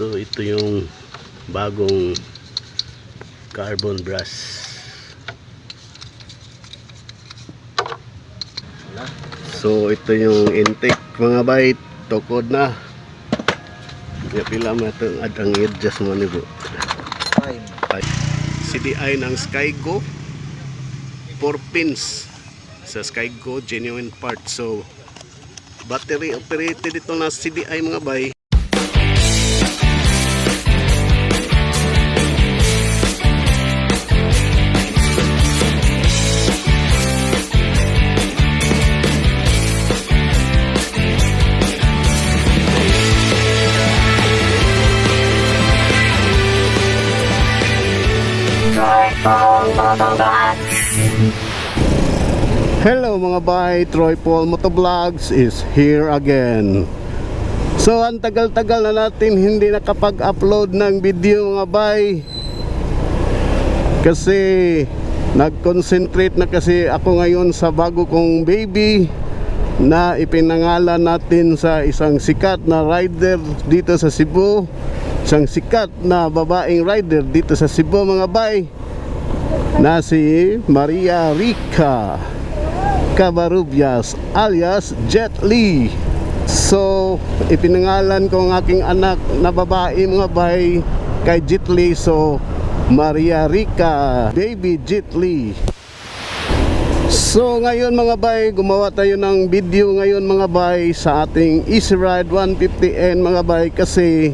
So ito yung bagong carbon brush. So ito yung intake mga bay tukod na. Ya pila mo ito adang adjust mo ni bro. CDI ng Skygo. 4 pins. Sa Skygo genuine part. So battery operated ito na CDI mga bay Hello mga bay, Troy Paul Motovlogs is here again. So ang tagal-tagal na natin hindi nakapag-upload ng video mga bay. Kasi nag-concentrate na kasi ako ngayon sa bago kong baby na ipinangalan natin sa isang sikat na rider dito sa Cebu. Isang sikat na babaeng rider dito sa Cebu mga bay na si Maria Rica. Cabarubias alias Jet Li. So, ipinangalan ko ang aking anak na babae mga bay kay Jet Li. So, Maria Rica, baby Jet Li. So, ngayon mga bay, gumawa tayo ng video ngayon mga bay sa ating Easy Ride 150N mga bay kasi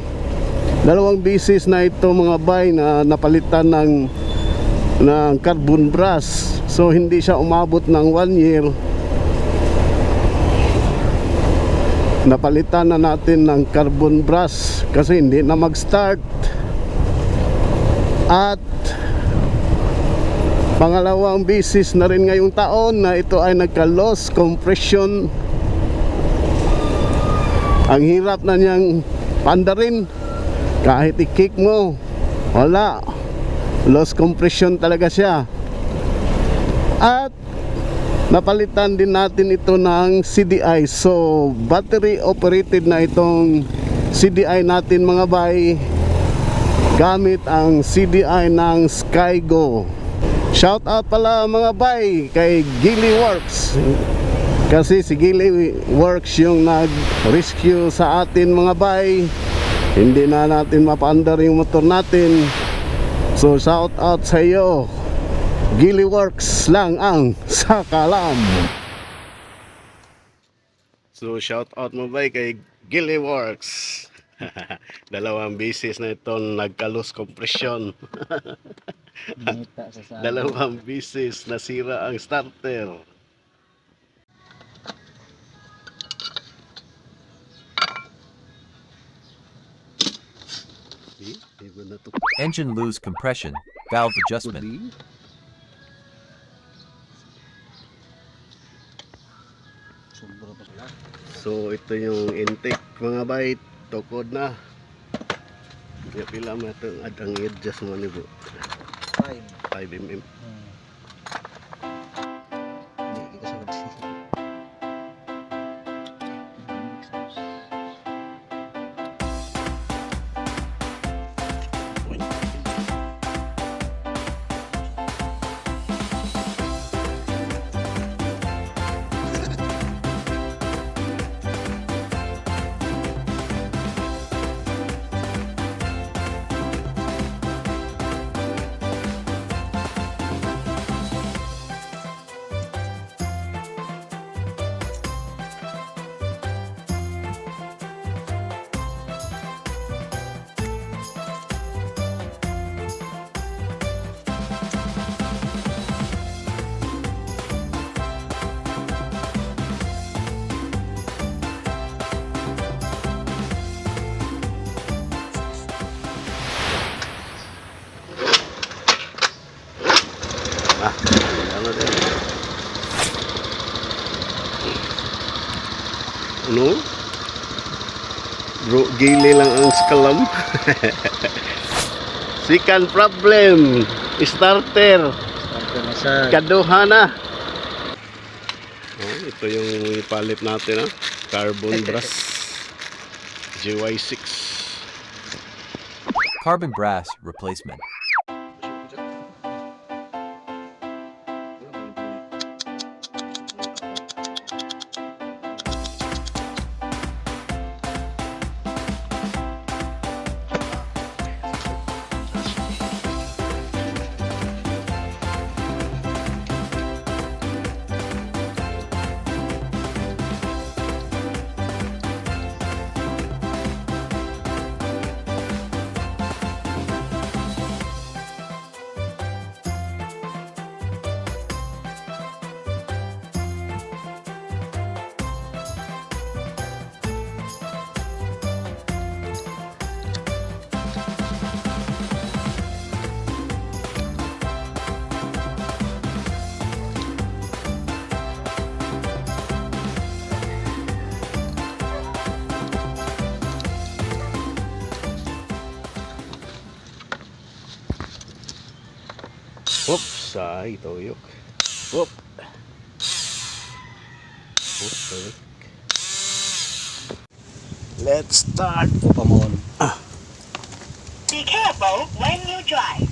dalawang bisis na ito mga bay na napalitan ng ng carbon brush so hindi siya umabot ng 1 year. Napalitan na natin ng carbon brush kasi hindi na mag start at pangalawang bisis na rin ngayong taon na ito ay nagka loss compression. Ang hirap na niyang pandarin. Kahit i-kick mo wala loss compression talaga siya. At napalitan din natin ito ng CDI so battery operated na itong CDI natin mga bay gamit ang CDI ng Skygo. Shout out pala mga bay kay Gilly Works. Kasi si Gilly Works yung nag rescue sa atin mga bay. Hindi na natin mapaandar yung motor natin So shout out sa iyo. Gilly Works lang ang sakalam. So shout out mo ba kay Gilly Works? Dalawang bisis na ito nagkalos compression sa sa. Dalawang bisis nasira ang starter Engine lose compression, valve adjustment. So ito yung intake mga bay tukod na. Ya pila mo ito adang adjust mo ni bro. Five. 5 mm. Hmm. Ano? Bro, gili lang ang skalam. Second problem, starter, Starter na kaduha na. Oh, ito yung ipalit natin, ah. carbon brush GY6. Carbon brass replacement. Oops, ay, tuyok. Oop. Okay. Let's start. Pamon. Be careful when you drive.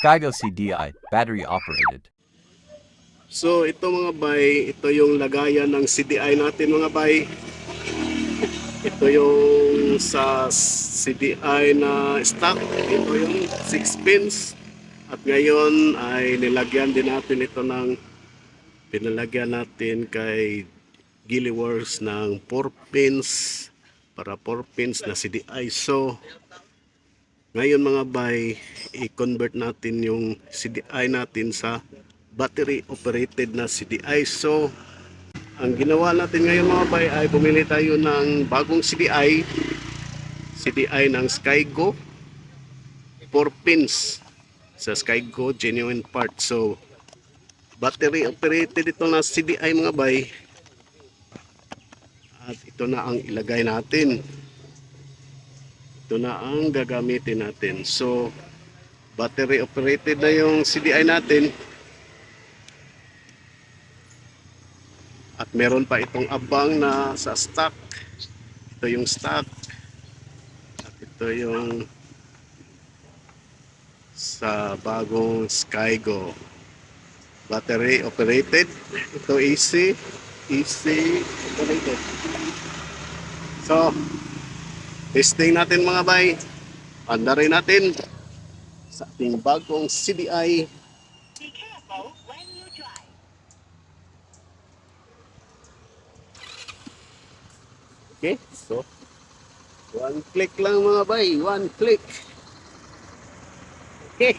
Skygo CDI, battery operated. So ito mga bay, ito yung lagayan ng CDI natin mga bay. Ito yung sa CDI na stock. Ito yung 6 pins. At ngayon ay nilagyan din natin ito ng pinalagyan natin kay Gilliworks ng 4 pins para 4 pins na CDI. So ngayon mga bay, i-convert natin yung CDI natin sa battery operated na CDI. So, ang ginawa natin ngayon mga bay ay bumili tayo ng bagong CDI. CDI ng Skygo. 4 pins sa Skygo genuine part. So, battery operated ito na CDI mga bay. At ito na ang ilagay natin. Ito na ang gagamitin natin. So, battery operated na yung CDI natin. At meron pa itong abang na sa stock. Ito yung stock. At ito yung sa bagong Skygo. Battery operated. Ito AC. AC operated. So, testing natin mga bay. Andarin natin sa ating bagong CDI. Okay, so one click lang mga bay, one click. Okay.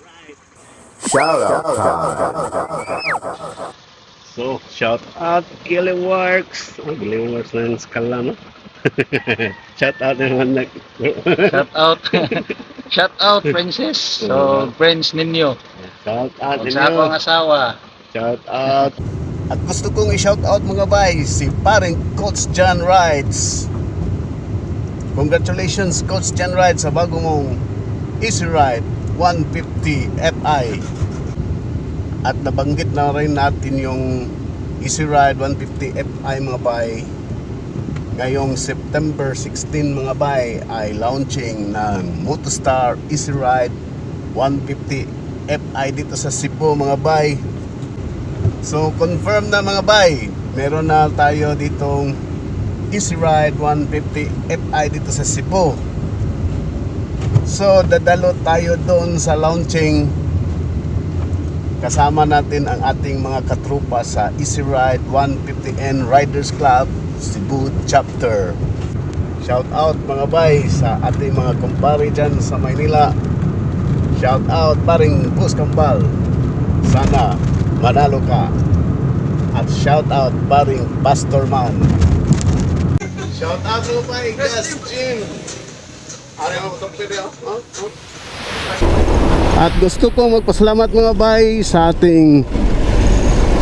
Right. So, shout out Gillyworks. Oh, Gillyworks na yung skala, no? shout out naman na. Shout out. Shout out, Princess. So, friends ninyo. shout out Kung sa akong ninyo. asawa. Shout out. At gusto kong i-shout out mga bay, si paring Coach John Rides. Congratulations Coach John Rides sa bago mong Easy Ride 150 Fi. At nabanggit na rin natin yung Easy Ride 150 Fi mga bay. Ngayong September 16 mga bay ay launching ng Motostar Easy Ride 150 Fi dito sa Cebu mga bay. So confirm na mga bay, meron na tayo ditong Easy Ride 150 Fi dito sa Cebu. So dadalo tayo doon sa launching kasama natin ang ating mga katrupa sa Easy Ride 150N Riders Club Cebu Chapter. Shout out mga bay sa ating mga kumpare dyan sa Maynila. Shout out paring Bus Kambal. Sana manalo ka. At shout out paring Pastor Man. Shout out mga bay, Gas Jim. Ari mo itong video. At gusto ko magpasalamat mga bay sa ating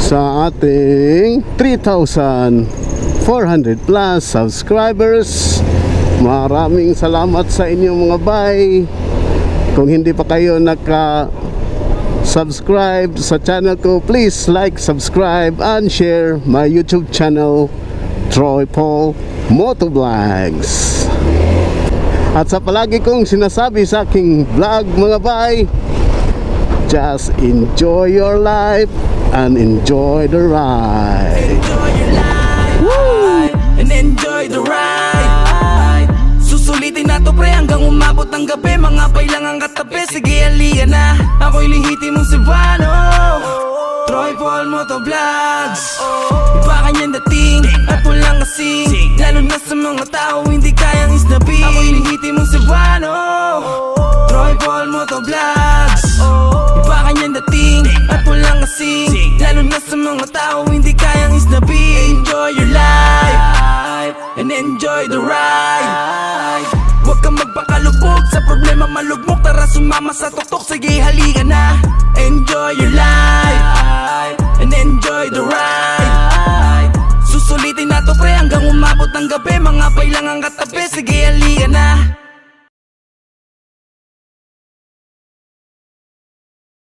sa ating 3,400 plus subscribers. Maraming salamat sa inyo mga bay. Kung hindi pa kayo naka subscribe sa channel ko, please like, subscribe, and share my YouTube channel, Troy Paul Motovlogs. At sa palagi kong sinasabi sa aking vlog mga bay, just enjoy your life and enjoy the ride. Enjoy your life And enjoy the ride. Susulitin na to pre hanggang umabot ng gabi. Mga pailang ang katabi Sige halika na. Ako'y lihitin mong Cebuano. Troy Paul Moto Vlogs Iba kanyang dating At walang kasing Lalo na sa mga tao Hindi kayang isnabing. Ako'y lihitin mong Cebuano Troy Paul Moto Vlogs Iba kanyang dating At walang kasing. Lalo na sa mga tao Hindi kayang isnabing. Enjoy your life And enjoy the ride. Huwag kang magpakalubog Sa problema malugmok. Tara sumama sa tuktok. Sige halika na. Enjoy your life. And enjoy the ride to pre Hanggang umabot ng gabi. Mga pailang ang katabi. Sige halika na